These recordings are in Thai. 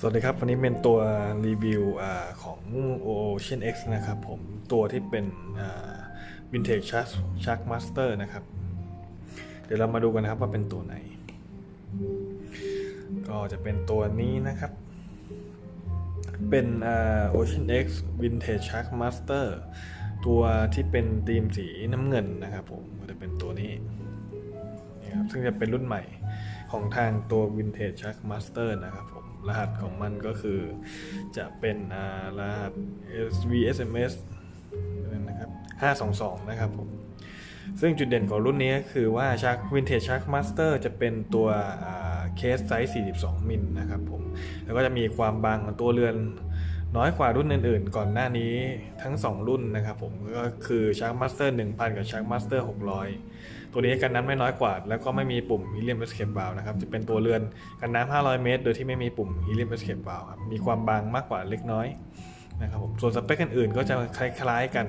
สวัสดีครับ วันนี้เป็นตัวรีวิวอของ Ocean X นะครับผมตัวที่เป็น Vintage Shark Shark Master นะครับ เดี๋ยวเรามาดูกันนะครับว่าเป็นตัวไหน ก็จะเป็นตัวนี้นะครับ เป็น Ocean X Vintage Shark Master ตัวที่เป็นธีมสีน้ำเงินนะครับผมก็จะเป็นตัวนี้นี่ครับซึ่งจะเป็นรุ่นใหม่ของทางตัว Vintage Shark Master นะครับผม รหัสของมันก็คือ จะเป็นรหัส SVSMS นะครับ522 นะครับผมซึ่งจุดเด่นของรุ่นนี้คือว่า Shark Vintage Shark Master จะเป็นตัวเคสไซส์ 42 มิลนะครับผม แล้วก็จะมีความบางของตัวเรือน น้อยกว่ารุ่นอื่นๆ ก่อนหน้านี้ทั้ง 2 รุ่นนะครับผมก็คือ Shark Master 1000 กับ Shark Master 600 ตัวนี้กันน้ำไม่น้อยกว่า แล้วก็ไม่มีปุ่ม Helium Escape Valve นะครับจะเป็นตัวเรือนกันน้ำ500 เมตร โดยที่ไม่มีปุ่ม Helium Escape Valve ครับมีความบางมากกว่าเล็กน้อยนะครับผมส่วนสเปคอื่นๆก็จะคล้ายๆกัน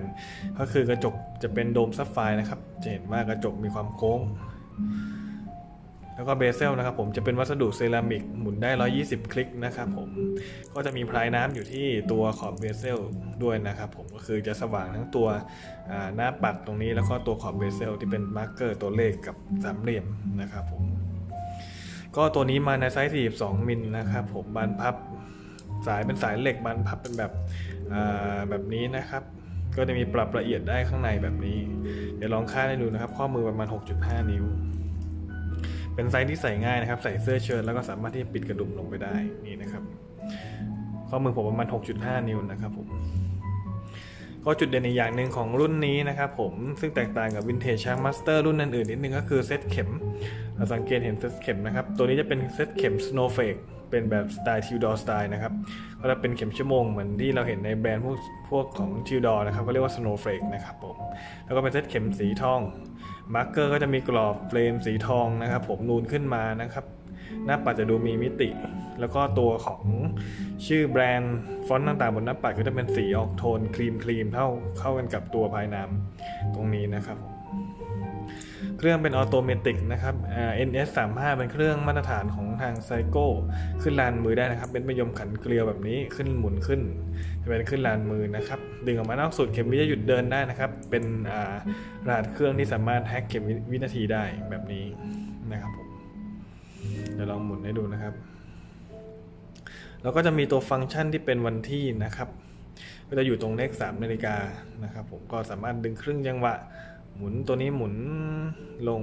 ก็คือกระจกจะเป็นโดมซับไฟนะครับจะเห็นว่ากระจกมีความโค้ง แล้วก็เบเซลนะครับผมจะเป็นวัสดุเซรามิกหมุนได้ 120 คลิกนะครับผมก็จะมีพลายน้ำอยู่ที่ตัวขอบเบเซลด้วยนะครับผมก็คือจะสว่างทั้งตัวหน้าปัดตรงนี้แล้วก็ตัวขอบเบเซลที่เป็นมาร์กเกอร์ตัวเลขกับสามเหลี่ยมนะครับผมก็ตัวนี้มาในไซส์ 42 มิลนะครับผมบานพับสายเป็นสายเหล็กบานพับเป็นแบบแบบนี้นะครับ ก็จะมีปรับละเอียดได้ข้างในแบบนี้ เดี๋ยวลองค่าดให้ดูนะครับ ข้อมือประมาณ 6.5 นิ้ว เป็นไซส์ที่ใส่ง่ายนะครับ ใส่เสื้อเชิ้ตแล้วก็สามารถที่จะปิดกระดุมลงไปได้นี่นะครับ ข้อมือผมประมาณ 6.5 นิ้วนะครับผมก็จุดเด่นอีกอย่างหนึ่งของรุ่นนี้นะครับผมซึ่งแตกต่างกับ Vintage Shark Master รุ่นอื่นๆนิดนึงก็คือเซตเข็มเราสังเกตเห็นเซตเข็มนะครับ ตัวนี้จะเป็นเซตเข็ม Snowflake เป็นแบบสไตล์ Tudor สไตล์นะครับก็จะเป็นเข็มชั่วโมงเหมือนที่เราเห็นในแบรนด์พวกพวกของ Tudor นะครับก็เรียกว่า Snowflake นะครับผมแล้วก็เป็นเซตเข็มสีทอง มาร์กเกอร์ก็จะมีกรอบเฟรมสีทองนะครับ ผมนูนขึ้นมานะครับ หน้าปัดจะดูมีมิติ แล้วก็ตัวของชื่อแบรนด์ฟอนต์ต่างๆ บนหน้าปัดก็จะเป็นสีออกโทนครีมครีมเท่าเข้ากันกับตัวภายน้ำตรงนี้นะครับผม เครื่องเป็นออโตเมติกนะครับ NS 3 5เป็นเครื่องมาตรฐานของทางไซโก้ขึ้นลานมือได้นะครับ เป็นมะยมขันเกลียวแบบนี้ขึ้นหมุนขึ้น จะเป็นขึ้นลานมือนะครับดึงออกมานอกสุดเข็มวิจะหยุดเดินได้นะครับ เป็นรหัสเครื่องที่สามารถแฮกเข็มวินาทีได้แบบนี้นะครับผมเดี๋ยวลองหมุนให้ดูนะครับแล้วก็จะมีตัวฟังก์ชันที่เป็นวันที่นะครับ ก็จะอยู่ตรงเลข3นาฬิกานะครับ ผมก็สามารถดึงครึ่งจังหวะ หมุนตัวนี้หมุนลง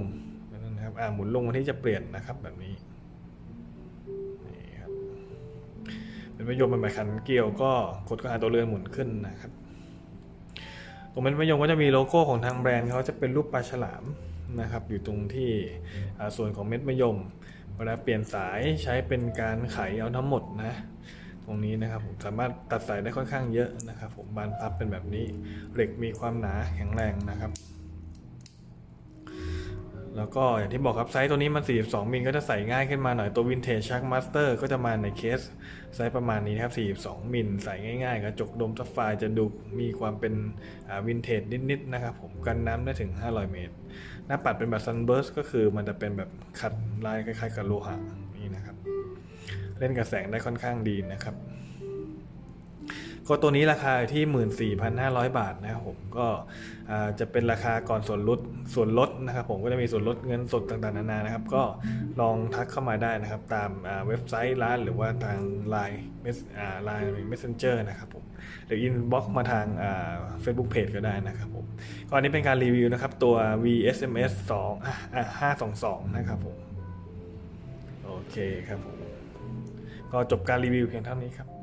นะครับอ่าหมุนลงวันที่จะเปลี่ยนนะครับแบบนี้นี่ครับเป็นประโยมเป็นหมายขันเกี่ยวก็กดก็หาตัวเรือนหมุนขึ้นนะครับ ตรงเป็นประโยงก็จะมีโลโก้ของทางแบรนด์เขาจะเป็นรูปปลาฉลามนะครับ อยู่ตรงที่อ่าส่วนของเม็ดมะยมเวลาเปลี่ยนสายใช้เป็นการไขเอาทั้งหมดนะตรงนี้นะครับผมสามารถตัดสายได้ค่อนข้างเยอะนะครับ ผมบานพับเป็นแบบนี้เหล็กมีความหนาแข็งแรงนะครับ แล้วก็อย่างที่บอกครับไซส์ตัวนี้มัน 42 มิลก็จะใส่ง่ายขึ้นมาหน่อยตัว Vintage Shark Master ก็จะมาในเคสไซส์ประมาณนี้นะครับ 42 มิลใส่ง่ายๆกระจกดมซับไฟจะดูมีความเป็นวินเทจนิดๆนะครับผมกันน้ำได้ถึง 500 เมตร หน้าปัดเป็นแบบ Sunburst ก็คือมันจะเป็นแบบขัดลายคล้ายๆกับโลหะนี่นะครับ เล่นกับแสงได้ค่อนข้างดีนะครับ ก็ตัวนี้ราคาที่ 14,500 บาทนะครับผมก็จะเป็นราคาก่อนส่วนลดส่วนลดนะครับผมก็จะมีส่วนลดเงินสดต่างๆนานานะครับ ก็ลองทักเข้ามาได้นะครับ ตามเว็บไซต์ร้านหรือว่าทาง Line เมสอ่า Line Messenger นะครับผมหรือ inbox มาทางอ่า Facebook Page ก็ได้นะครับผมก็อันนี้เป็นการรีวิวนะครับ ตัว VSMS 2อะอะ522 นะครับผม โอเคครับผม ก็จบการรีวิวเพียงเท่านี้ครับ